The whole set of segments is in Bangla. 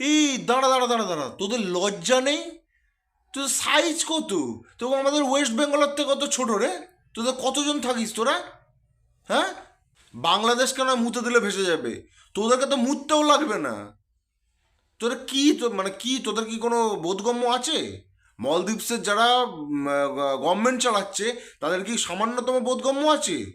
এই দাঁড়া দাঁড়া দাঁড়া দাঁড়া। তোদের লজ্জা নেই? তোদের সাইজ কত? তবু আমাদের ওয়েস্ট বেঙ্গলের থেকে কত ছোট রে? তোদের কতজন থাকিস তোরা? হ্যাঁ? বাংলাদেশ কেন মুতে দিলে ভেসে যাবে? তোদেরকে তো মুততেও লাগবে না। তোরা কি তো মানে কি, তোদের কি কোনো বোধগম্য আছে? মলদ্বীপসের যারা গভর্নমেন্ট চালাচ্ছে, তাদের কি সামান্যতম বোধগম্য আছে?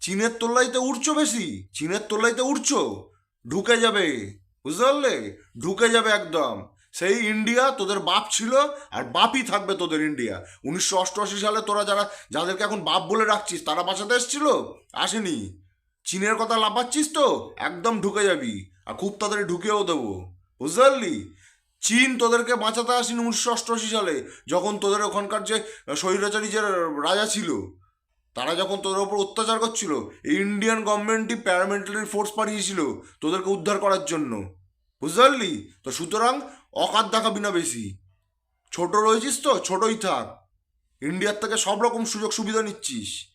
চীনের তোল্লাইতে উঠছো বেশি? চীনের তোল্লাইতে উঠছো ঢুকে যাবে। বুঝতে পারলে? ঢুকে যাবে একদম। সেই ইন্ডিয়া তোদের বাপ ছিল আর বাপই থাকবে তোদের ইন্ডিয়া উনিশশো অষ্টআশি সালে তোরা যারা, যাদেরকে এখন বাপ বলে রাখছিস, তারা বাঁচাতে এসছিল? আসেনি। চীনের কথা লাফাচ্ছিস তো? একদম ঢুকে যাবি। আর খুব তাড়াতাড়ি ঢুকেও দেবো। বুঝতে পারলি? চীন তোদেরকে বাঁচাতে আসেনি উনিশশো অষ্টআশি সালে, যখন তোদের ওখানকার যে স্বৈরাচারী যে, রাজা ছিল। তারা যখন তোদের ওপর অত্যাচার করছিল ইন্ডিয়ান গভর্নমেন্টই প্যারামিলিটারি ফোর্স পাঠিয়েছিল তোদেরকে উদ্ধার করার জন্য। বুঝতে পারলি? তো সুতরাং অকাত দেখাবি না বেশি। ছোট রয়েছিস তো, ছোটই থাক। ইন্ডিয়ার থেকে সব রকম সুযোগ সুবিধা নিচ্ছিস।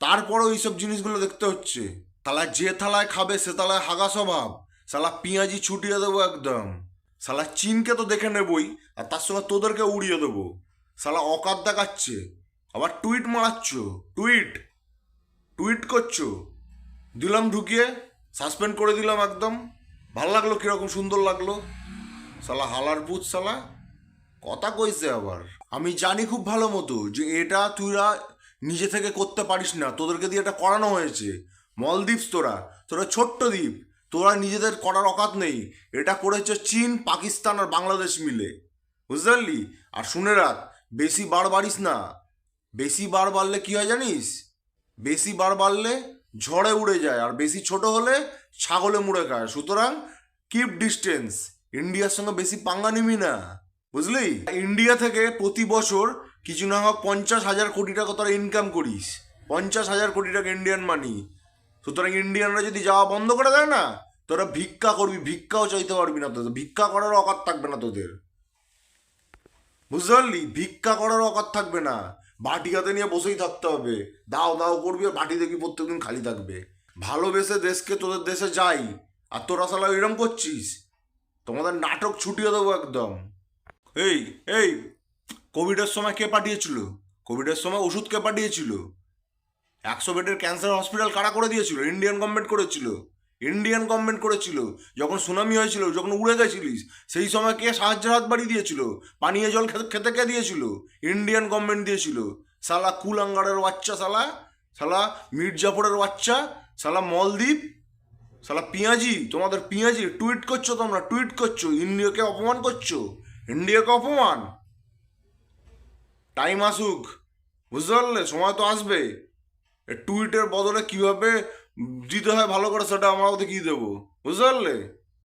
তারপরেও এইসব জিনিসগুলো দেখতে হচ্ছে। তালা যে থালায় খাবে সে থালায় হাগা স্বভাব। সালা পেঁয়াজি ছুটিয়ে দেবো একদম। সালা চীনকে তো দেখে নেবই, আর তার সঙ্গে তোদেরকে উড়িয়ে দেবো। সালা অকাত দেখাচ্ছে। আবার টুইট মারাচ্ছ টুইট টুইট করছ। দিলাম ঢুকিয়ে সাসপেন্ড করে দিলাম একদম। ভালো লাগল, কীরকম সুন্দর লাগল। সালা হালার পুত সালা কথা কইছে আবার। আমি জানি খুব ভালো মতো যে এটা তুইরা নিজে থেকে করতে পারিস না। তোদেরকে দিয়ে এটা করানো হয়েছে। মলদ্বীপস তোরা তোরা ছোট্ট দ্বীপ। তোরা নিজেদের করার অকাত নেই। এটা করেছে চীন, পাকিস্তান আর বাংলাদেশ মিলে। বুঝতে পারলি? আর শুনে রাখ, বেশি বার বাড়িস না। বেশি বার বাড়লে কি হয় জানিস? বেশি বার বাড়লে ঝড়ে উড়ে যায়, আর বেশি ছোট হলে ছাগলে মুড়ে খায়। সুতরাং কিপ ডিস্টেন্স ইন্ডিয়ার সঙ্গে বেশি পাঙ্গা নিবি না, বুঝলি? ইন্ডিয়া থেকে প্রতি বছর কিছু না হোক পঞ্চাশ হাজার কোটি টাকা তোরা ইনকাম করিস। পঞ্চাশ হাজার কোটি টাকা ইন্ডিয়ান মানি সুতরাং ইন্ডিয়ানরা যদি যাওয়া বন্ধ করে দেয় না, তোরা ভিক্ষা করবি, ভিক্ষাও চাইতে পারবি না তোদের। ভিক্ষা করার অকাত থাকবে না তোদের। বুঝতে পারলি? ভিক্ষা করার অকাত থাকবে না। বাটি হাতে নিয়ে বসেই থাকতে হবে। দাও দাও করবি আর বাটি দেখবি প্রত্যেকদিন খালি থাকবে। ভালোবেসে দেশকে তোদের দেশে যাই। আর তোরা সালা এরম করছিস? তোমাদের নাটক ছুটিয়ে দেবো একদম। এই এই, কোভিডের সময় কে পাঠিয়েছিল? কোভিডের সময় ওষুধ কে পাঠিয়েছিল? একশো বেডের ক্যান্সার হসপিটাল কারা করে দিয়েছিল? ইন্ডিয়ান গভর্নমেন্ট করেছিল? ইন্ডিয়ান গভর্নমেন্ট করেছিল, যখন সুনামি হয়েছিল, যখন উড়ে গেছিলিস, সেই সময় কে সাহায্যের হাত বাড়িয়ে দিয়েছিল? পানীয় জল খেতে কে দিয়েছিল? ইন্ডিয়ান গভর্নমেন্ট দিয়েছিল। সালা কুলাঙ্গারের বাচ্চা সালা সালা মির্জাপুরের বাচ্চা সালা মলদ্বীপ সালা পিঁয়াজি, তোমাদের পিঁয়াজি টুইট করছ তোমরা টুইট করছ ইন্ডিয়াকে অপমান করছ ইন্ডিয়াকে অপমান। টাইম আসুক, বুঝতে পারলে? সময় তো আসবে। টুইটের বদলে কীভাবে দিতে হয় ভালো করে সেটা আমরা কি দেবো। বুঝতে পারলে?